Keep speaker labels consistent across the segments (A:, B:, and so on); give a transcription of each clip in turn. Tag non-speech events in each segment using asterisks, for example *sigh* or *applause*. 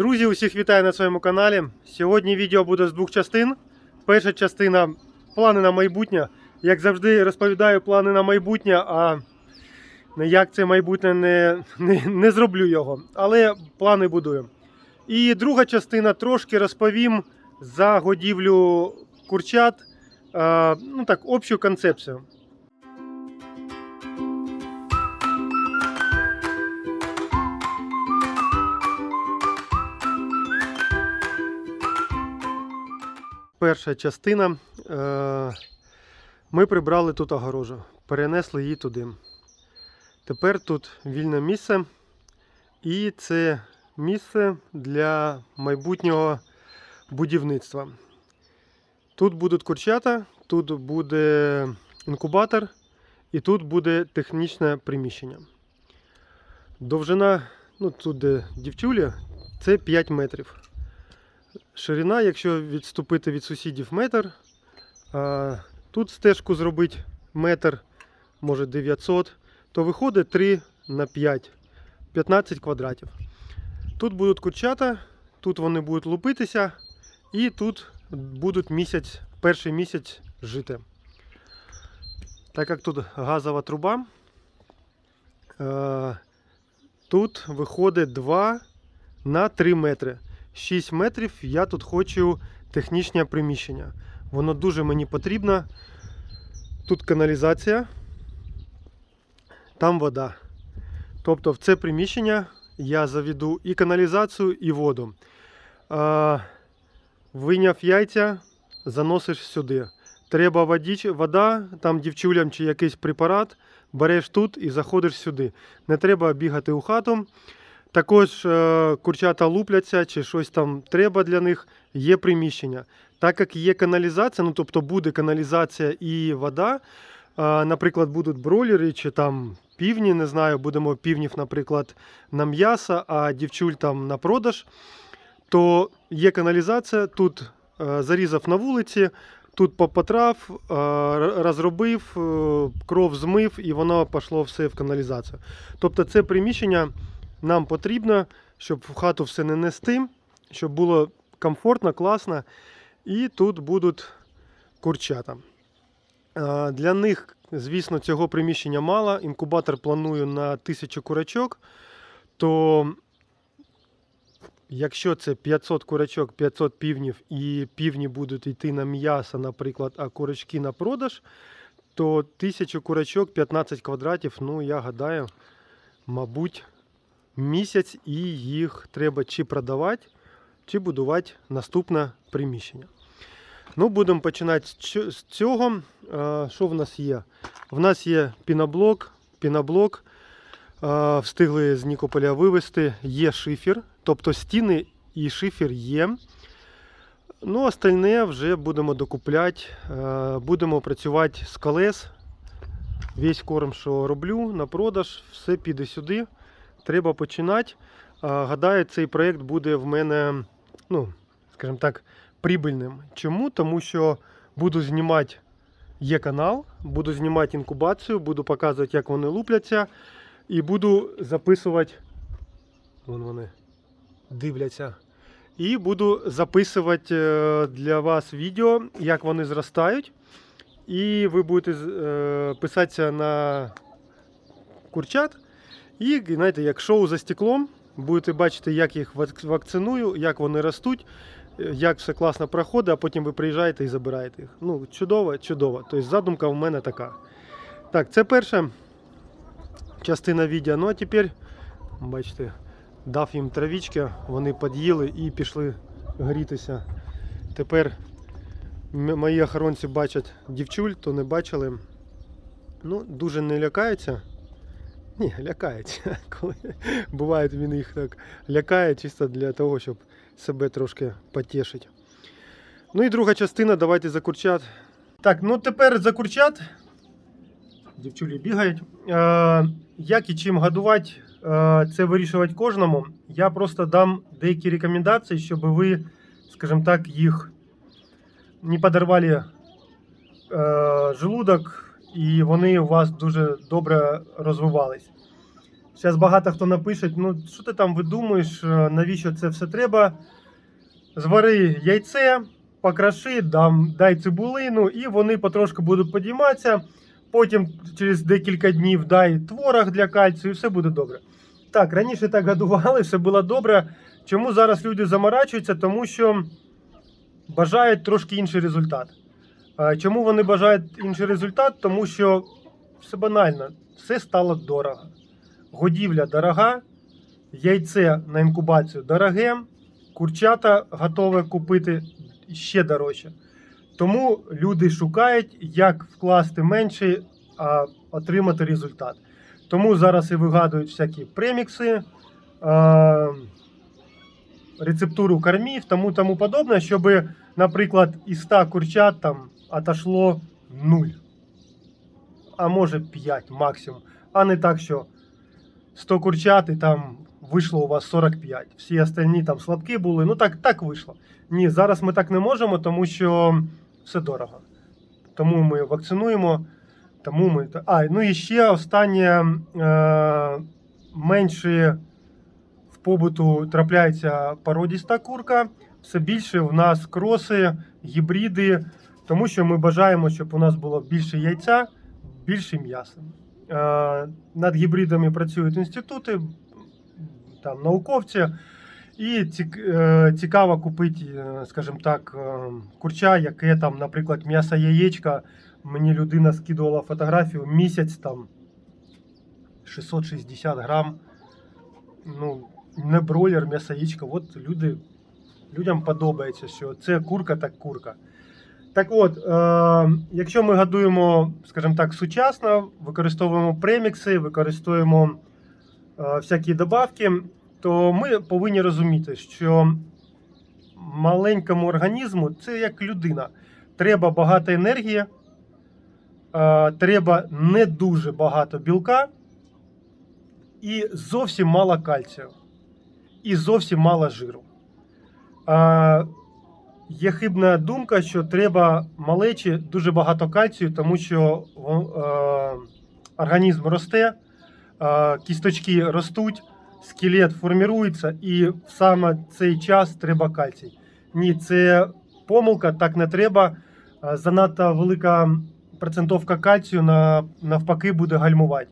A: Друзі, усіх вітаю на своєму каналі. Сьогодні відео буде з двох частин. Перша частина плани на майбутнє. Як завжди, розповідаю плани на майбутнє, а як це майбутнє не, не, не зроблю його. Але плани будую. І друга частина трошки розповім за годівлю курчат. ну так, общу концепцію. Перша частина. Е, ми прибрали тут огорожу, перенесли її туди. Тепер тут вільне місце, і це місце для майбутнього будівництва. Тут будуть курчата, тут буде інкубатор і тут буде технічне приміщення. Довжина, ну тут де дівчулі, це 5 метрів. Ширина, якщо відступити від сусідів метр, а тут стежку зробити метр, може 900, то виходить 3 на 5, 15 квадратів. Тут будуть курчата, тут вони будуть лупитися, і тут будуть місяць, перший місяць жити. Так як тут газова труба, е, тут виходить 2 на 3 метри. 6 метрів я тут хочу технічне приміщення. Воно дуже мені потрібно. Тут каналізація, там вода. Тобто в це приміщення я заведу і каналізацію, і воду. А, вийняв яйця, заносиш сюди. Треба водіч, вода, там дівчулям чи якийсь препарат, береш тут і заходиш сюди. Не треба бігати у хату. Також е, курчата лупляться чи щось там треба для них, є приміщення. Так як є каналізація, ну тобто буде каналізація і вода, е, наприклад, будуть бройлери чи там півні, не знаю, будемо півнів, наприклад, на м'ясо, а дівчуль там на продаж, то є каналізація, тут е, зарізав на вулиці, тут попотрав, розробив, кров змив і воно пішло все в каналізацію. Тобто це приміщення нам потрібно, щоб в хату все не нести, щоб було комфортно, класно. І тут будуть курчата. Для них, звісно, цього приміщення мало. Інкубатор планую на 1000 курочок. То якщо це 500 курочок, 500 півнів, і півні будуть йти на м'ясо, наприклад, а курочки на продаж, то 1000 курочок, 15 квадратів, ну я гадаю, мабуть, місяць і їх треба чи продавати, чи будувати наступне приміщення. Ну, будемо починати з цього. Що в нас є? В нас є піноблок, піноблок. Встигли з Нікополя вивезти. Є шифер, тобто стіни і шифер є. Ну, остальне вже будемо докупляти. Будемо працювати з колес. Весь корм, що роблю на продаж, все піде сюди треба починати. Гадаю, цей проєкт буде в мене, ну, скажімо так, прибильним. Чому? Тому що буду знімати є канал, буду знімати інкубацію, буду показувати, як вони лупляться, і буду записувати. Вон вони дивляться. І буду записувати е, для вас відео, як вони зростають. І ви будете е, писатися на курчат. І знаєте, як шоу за стеклом, будете бачити, як їх вакциную, як вони ростуть, е, як все класно проходить, а потім ви приїжджаєте і забираєте їх. Ну, чудово, чудово. Тобто задумка в мене така. Так, це перша частина відео. Ну а тепер, бачите, дав їм травічки, вони під'їли і пішли грітися. Тепер мої охоронці бачать дівчуль, то не бачили. Ну, дуже не лякаються. Ні, лякається. *laughs* Коли буває, він їх так лякає чисто для того, щоб себе трошки потішити. Ну і друга частина, давайте за курчат. Так, ну тепер за курчат. Дівчулі бігають. Е, як і чим годувати, е, це вирішувати кожному. Я просто дам деякі рекомендації, щоб ви, скажімо так, їх не подорвали е, желудок і вони у вас дуже добре розвивались. Зараз багато хто напише, ну що ти там видумуєш, е, навіщо це все треба? Звари яйце, покраши, дам, дай цибулину, і вони потрошку будуть підійматися. Потім через декілька днів дай творог для кальцію, і все буде добре. Так, раніше так годували, все було добре. Чому зараз люди заморачуються? Тому що бажають трошки інший результат. Чому вони бажають інший результат? Тому що все банально, все стало дорого. Годівля дорога, яйце на інкубацію дороге, курчата готові купити ще дорожче. Тому люди шукають, як вкласти менше, а отримати результат. Тому зараз і вигадують всякі премікси, е, рецептуру кормів, тому тому подобне, щоб, наприклад, із 100 курчат там отошло 0. А може 5 максимум. А не так, що 100 курчат і там вийшло у вас 45. Всі остальні там слабкі були. Ну так, так вийшло. Ні, зараз ми так не можемо, тому що все дорого. Тому ми вакцинуємо. Тому ми. А, ну і ще останнє е, менше в побуту трапляється породіста курка. Все більше в нас кроси, гібриди, тому що ми бажаємо, щоб у нас було більше яйця, більше м'яса. Е, над гібридами працюють інститути, там науковці. І е, цікаво купити, е, скажімо так, курча, яке там, наприклад, м'ясо яєчка. Мені людина скидувала фотографію місяць там 660 грам. Ну, не бройлер, м'ясо яєчка. От люди, людям подобається, що це курка, так курка. Так от, е, якщо ми годуємо, скажімо так, сучасно, використовуємо премікси, використовуємо е, всякі добавки, то ми повинні розуміти, що маленькому організму це як людина. Треба багато енергії, е, треба не дуже багато білка і зовсім мало кальцію, і зовсім мало жиру. Е, Є хибна думка, що треба малечі дуже багато кальцію, тому що е, організм росте, е, кісточки ростуть, скелет формірується, і в саме цей час треба кальцій. Ні, це помилка, так не треба. Е, Занадто велика процентовка кальцію на, навпаки буде гальмувати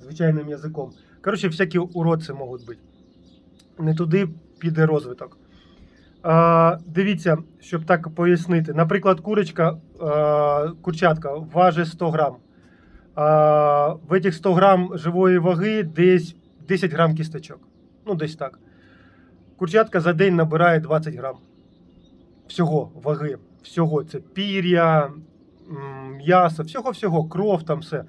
A: звичайним язиком. Коротше, всякі уродці можуть бути. Не туди піде розвиток. Дивіться, щоб так пояснити. Наприклад, курочка, курчатка важить 100 грам. В цих 100 грам живої ваги десь 10 грам кісточок. Ну, десь так. Курчатка за день набирає 20 грам. Всього ваги. Всього це пір'я, м'ясо, всього-всього, кров там все.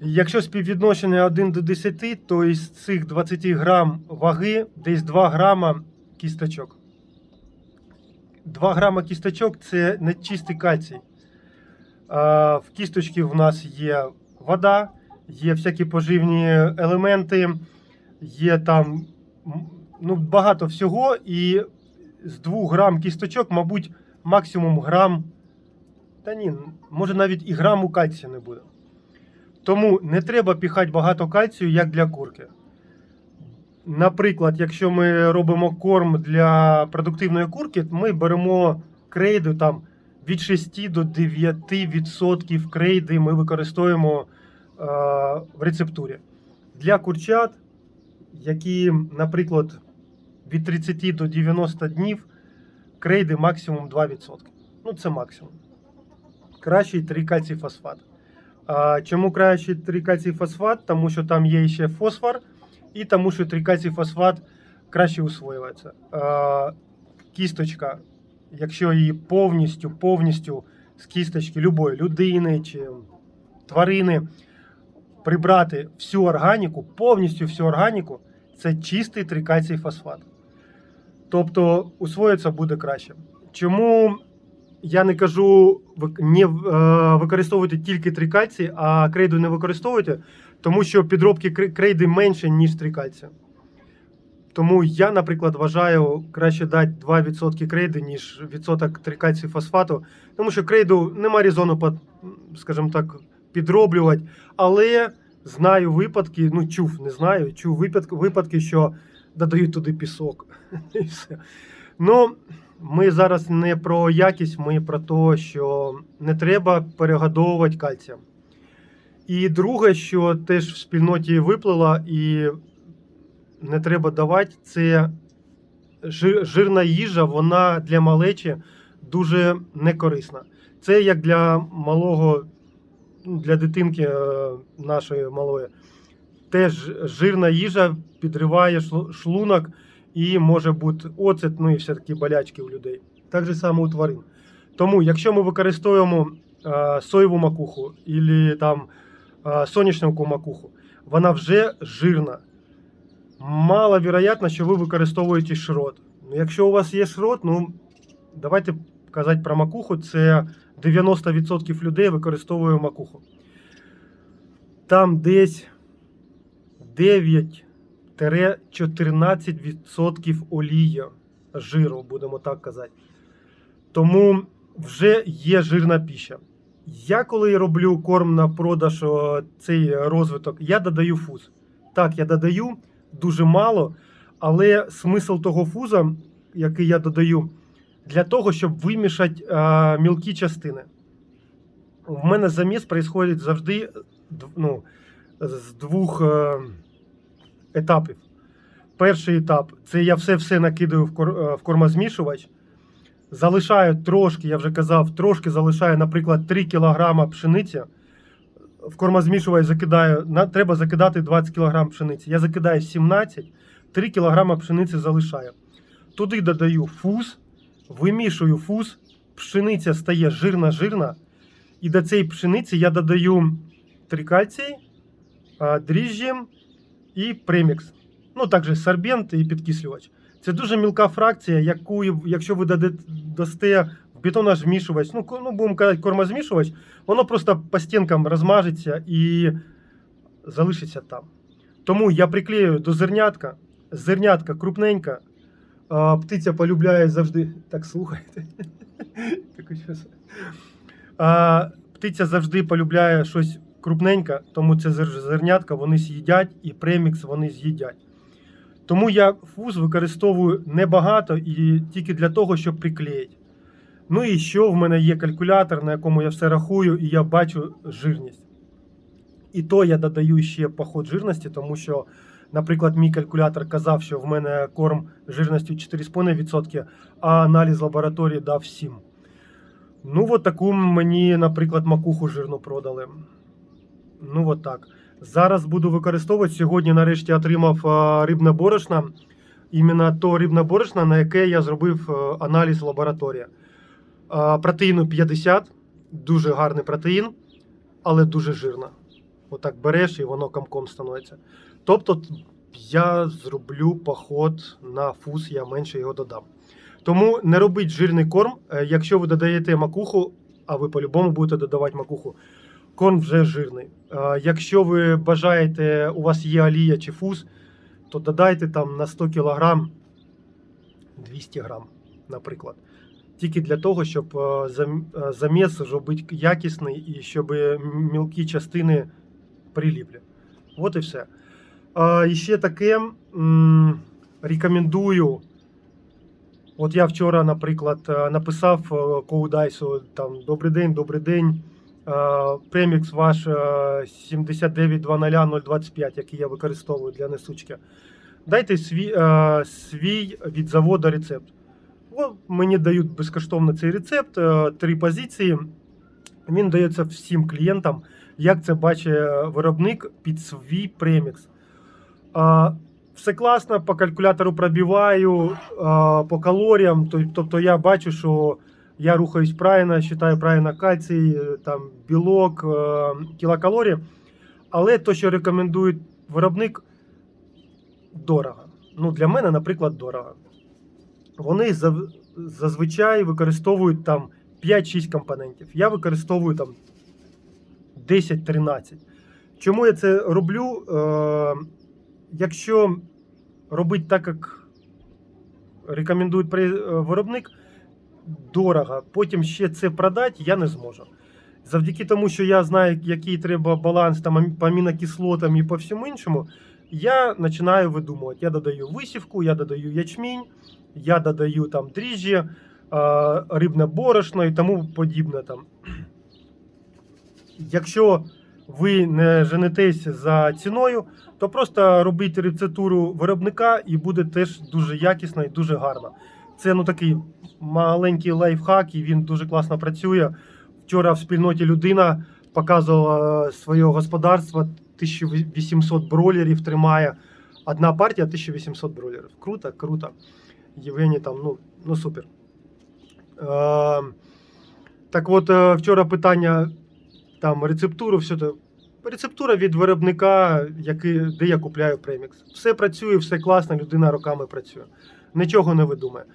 A: Якщо співвідношення 1 до 10, то із цих 20 грам ваги десь 2 грама кісточок. 2 грама кісточок це не чистий кальцій. В кісточці в нас є вода, є всякі поживні елементи, є там ну, багато всього. І з 2 грам кісточок, мабуть, максимум грам. Та ні, може навіть і граму кальцію не буде. Тому не треба піхати багато кальцію, як для курки. Наприклад, якщо ми робимо корм для продуктивної курки, ми беремо крейду там від 6 до 9% крейди ми використовуємо е, в рецептурі. Для курчат, які, наприклад, від 30 до 90 днів, крейди максимум 2%. Ну, це максимум. Кращий трикальцій фосфат. Чому кращий трикальцій фосфат? Тому що там є ще фосфор, і тому що трикальцій фосфат краще усвоюється. Кісточка, якщо її повністю, повністю з кісточки любої людини чи тварини прибрати всю органіку, повністю всю органіку, це чистий трикальцій фосфат. Тобто усвоїться буде краще. Чому я не кажу не е, використовуйте тільки трикальці, а крейду не використовуйте, тому що підробки крейди менше, ніж трикальці. Тому я, наприклад, вважаю краще дати 2% крейди, ніж відсоток трикальцію фосфату, тому що крейду нема резону, скажімо так, підроблювати. Але знаю випадки, ну чув, не знаю, чув випадки, випадки що додають туди пісок. *laughs* І все. Ну, ми зараз не про якість, ми про те, що не треба перегодовувати кальцієм. І друге, що теж в спільноті виплила і не треба давати, це жирна їжа, вона для малечі дуже некорисна. Це як для малого, для дитинки е, нашої малої. Теж жирна їжа підриває шлунок і може бути оцет, ну і все такі болячки у людей. Так же само у тварин. Тому, якщо ми використовуємо е, соєву макуху або там соняшнику макуху, вона вже жирна. Маловероятно, що ви використовуєте шрот. Ну, Якщо у вас є шрот, ну давайте казати про макуху, це 90% людей використовує макуху. Там десь 9-14% олія жиру, будемо так казати. Тому вже є жирна піща. Я коли роблю корм на продаж цей розвиток, я додаю фуз. Так, я додаю дуже мало, але смисл того фуза, який я додаю, для того, щоб вимішати а, мілкі частини. В мене заміс відбувається завжди ну, з двох е, етапів. Перший етап це я все-все накидаю в, е, в кормозмішувач. Залишаю трошки, я вже казав, трошки залишаю, наприклад, 3 кг пшениці. В кормозмішувач закидаю, на, треба закидати 20 кг пшениці. Я закидаю 17, 3 кг пшениці залишаю. Туди додаю фуз, вимішую фуз, пшениця стає жирна-жирна. І до цієї пшениці я додаю трикальцій, дріжджі і премікс. Ну, також сорбент і підкислювач. Це дуже мілка фракція, яку, якщо ви дасте в бетонозмішувач, ну, ну будемо казати, кормозмішувач, воно просто по стінкам розмажеться і залишиться там. Тому я приклею до зернятка. Зернятка крупненька. А, птиця полюбляє завжди. Так слухайте. *laughs* А, птиця завжди полюбляє щось крупненьке, тому це зернятка вони з'їдять і премікс вони з'їдять. Тому я фуз використовую небагато і тільки для того, щоб приклеїти. Ну і що в мене є калькулятор, на якому я все рахую, і я бачу жирність. І то я додаю ще поход жирності, тому що, наприклад, мій калькулятор казав, що в мене корм жирністю 4,5%, а аналіз лабораторії дав 7%. Ну, от таку мені, наприклад, макуху жирну продали. Ну, от так. Зараз буду використовувати. Сьогодні, нарешті, отримав а, рибне борошно. Іменно то рибне борошно, на яке я зробив е, аналіз лабораторія. Протеїну 50, дуже гарний протеїн, але дуже жирна. Отак береш і воно комком становиться. Тобто я зроблю поход на фуз, я менше його додам. Тому не робіть жирний корм, Е, якщо ви додаєте макуху, а ви по-любому будете додавати макуху, корм вже жирний. Якщо ви бажаєте, у вас є олія чи фуз, то додайте там на 100 кг 200 грам, наприклад. Тільки для того, щоб заміс зробити якісний і щоб мілкі частини приліпли. От і все. І ще таке рекомендую. От я вчора, наприклад, написав Коудайсу там Добрий день, добрий день. Е, Премікс ваш е, 7920025, який я використовую для несучки. Дайте свій, е, свій від заводу рецепт. О, мені дають безкоштовно цей рецепт, е, три позиції. Він дається всім клієнтам, як це бачить виробник під свій премікс. Все класно, по калькулятору пробиваю, по калоріям. Тобто я бачу, що я рухаюсь правильно, вважаю правильно кальцій, е, там, білок, е, кілокалорії. Але то, що рекомендує виробник, дорого. Ну, для мене, наприклад, дорого. Вони зазвичай використовують там 5-6 компонентів. Я використовую там 10-13. Чому я це роблю? Е, якщо робити так, як рекомендує е, виробник, дорого, потім ще це продати я не зможу. Завдяки тому, що я знаю, який треба баланс там ам- по амінокислотам і по всьому іншому, я починаю видумувати. Я додаю висівку, я додаю ячмінь, я додаю там дріжджі, е, рибне борошно і тому подібне. Там. Якщо ви не женетесь за ціною, то просто робіть рецептуру виробника і буде теж дуже якісно і дуже гарно. Це ну такий маленький лайфхак, і він дуже класно працює. Вчора в спільноті людина показувала своє господарство, 1800 бройлерів тримає. Одна партія 1800 бройлерів. Круто, круто. Євгеній там, ну, ну супер. Е, так от, е, вчора питання там рецептуру, все то. Рецептура від виробника, який, де я купляю премікс. Все працює, все класно, людина роками працює. Нічого не видумає.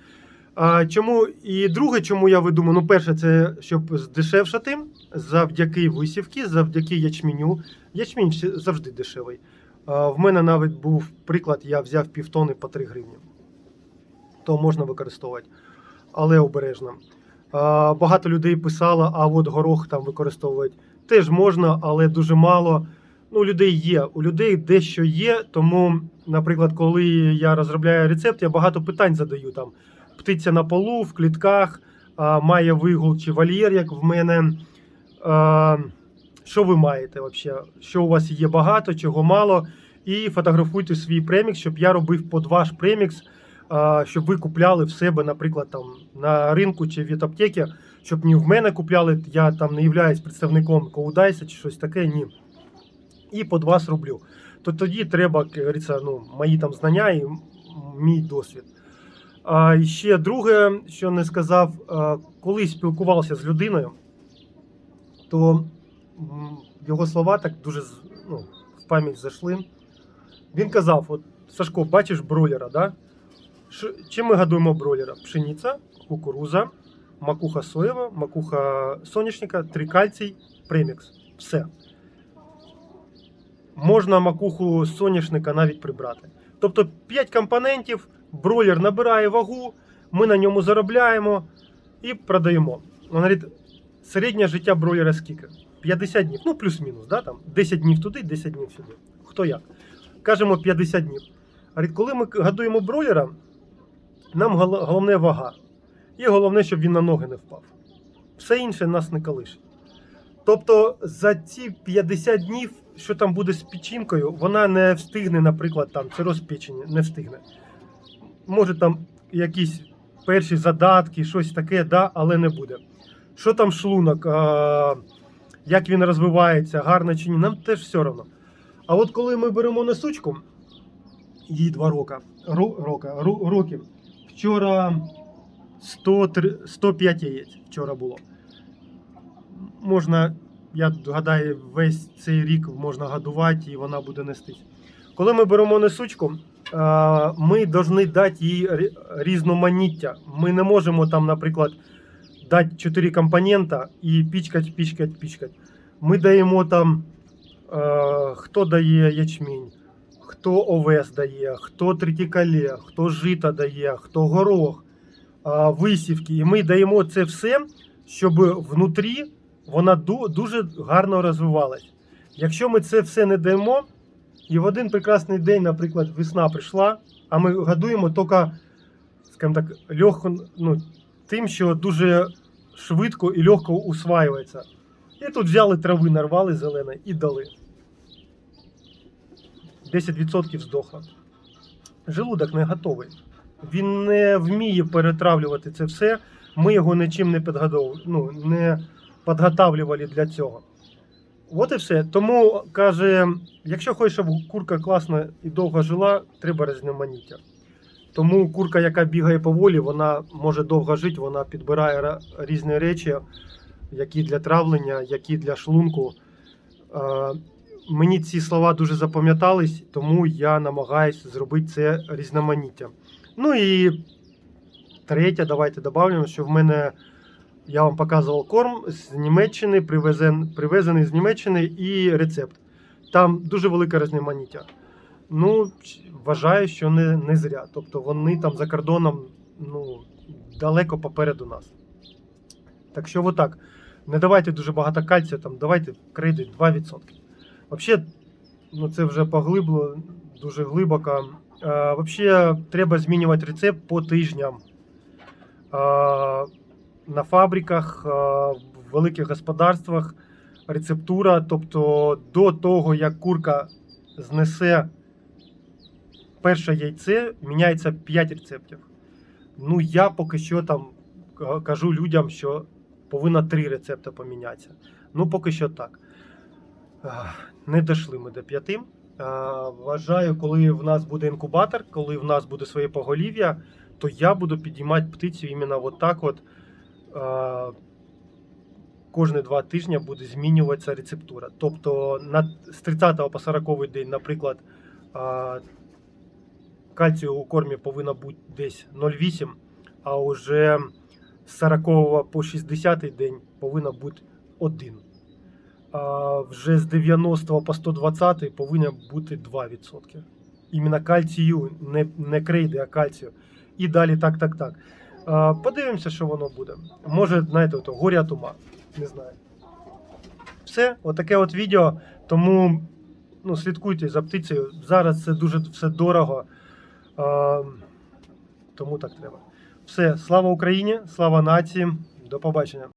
A: А, чому і друге, чому я видумаю? Ну, перше, це щоб здешевшати завдяки висівки, завдяки ячменю. Ячмінь завжди дешевий. А, в мене навіть був приклад, я взяв півтони по 3 гривні. То можна використовувати, але обережно. А, багато людей писало, а от горох там використовують. Теж можна, але дуже мало. Ну, у людей є. У людей дещо є. Тому, наприклад, коли я розробляю рецепт, я багато питань задаю там. Птиця на полу, в клітках, а, має вигул чи вольєр, як в мене. А, що ви маєте взагалі? Що у вас є багато, чого мало. І фотографуйте свій премікс, щоб я робив під ваш премікс, а, щоб ви купляли в себе, наприклад, там на ринку чи від аптеки, щоб не в мене купляли, я там не являюсь представником Коудайса чи щось таке, ні. І під вас роблю. То тоді треба, говориться, ну, мої там знання і мій досвід. А ще друге, що не сказав, коли спілкувався з людиною, то його слова так дуже ну, в пам'ять зайшли. Він казав: от Сашко, бачиш бройлера, да? Чим ми годуємо бройлера? Пшениця, кукуруза, макуха соєва, макуха соняшника, трикальцій, премікс. Все. Можна макуху соняшника навіть прибрати. Тобто 5 компонентів, бройлер набирає вагу, ми на ньому заробляємо і продаємо. Він говорить, середнє життя бройлера скільки? 50 днів, ну плюс-мінус, да, там 10 днів туди, 10 днів сюди. Хто як? Кажемо 50 днів. Говорить, коли ми годуємо бройлера, нам головне вага. І головне, щоб він на ноги не впав. Все інше нас не колише. Тобто за ці 50 днів, що там буде з печінкою, вона не встигне, наприклад, там цироз печені, не встигне. Може там якісь перші задатки, щось таке, да, але не буде. Що там шлунок, а, як він розвивається, гарно чи ні, нам теж все одно. А от коли ми беремо несучку, їй два роки, ро, рока, ро- років, вчора 100, 105 яєць вчора було. Можна, я гадаю, весь цей рік можна годувати і вона буде нестись. Коли ми беремо несучку, ми повинні дати їй різноманіття. Ми не можемо там, наприклад, дати 4 компонента і пічкать, пічкать, пічкать. Ми даємо там, е, хто дає ячмінь, хто овес дає, хто тритікале, хто жита дає, хто горох, висівки. І ми даємо це все, щоб внутрі вона дуже гарно розвивалась. Якщо ми це все не даємо, і в один прекрасний день, наприклад, весна прийшла, а ми годуємо тільки, скажімо так, легко, ну, тим, що дуже швидко і легко усваюється. І тут взяли трави, нарвали зелене і дали. 10% здохло. Желудок не готовий. Він не вміє перетравлювати це все. Ми його нічим не підготовили, ну, підготавлювали для цього. От і все. Тому каже, якщо хочеш, щоб курка класно і довго жила, треба різноманіття. Тому курка, яка бігає поволі, вона може довго жити, вона підбирає різні речі, які для травлення, які для шлунку. Мені ці слова дуже запам'ятались, тому я намагаюся зробити це різноманіття. Ну і третє, давайте додамо, що в мене я вам показував корм з Німеччини, привезен, привезений з Німеччини і рецепт. Там дуже велике різноманіття. Ну, вважаю, що не, не зря. Тобто вони там за кордоном ну, далеко попереду нас. Так що отак. Не давайте дуже багато кальцію, там давайте кредит 2%. Взагалі, ну це вже поглибло дуже глибоко. Е, Взагалі, треба змінювати рецепт по тижням. Е, на фабриках, е, в великих господарствах рецептура, тобто до того, як курка знесе перше яйце, міняється 5 рецептів. Ну, я поки що там кажу людям, що повинно 3 рецепти помінятися. Ну, поки що так. Не дійшли ми до п'яти. Вважаю, коли в нас буде інкубатор, коли в нас буде своє поголів'я, то я буду підіймати птицю іменно от от. А, Кожні два тижні буде змінюватися рецептура. Тобто з 30 по 40 день, наприклад, а, кальцію у кормі повинно бути десь 0,8, а вже з 40 по 60 день повинно бути 1. А вже з 90 по 120 повинно бути 2%. Іменно кальцію, не, не крейди, а кальцію. І далі так, так, так. Подивимося, що воно буде. Може, знаєте, ото, горя тума. Не знаю. Все, отаке от відео. Тому ну, слідкуйте за птицею. Зараз це дуже все дорого. Тому так треба. Все, слава Україні, слава нації. До побачення.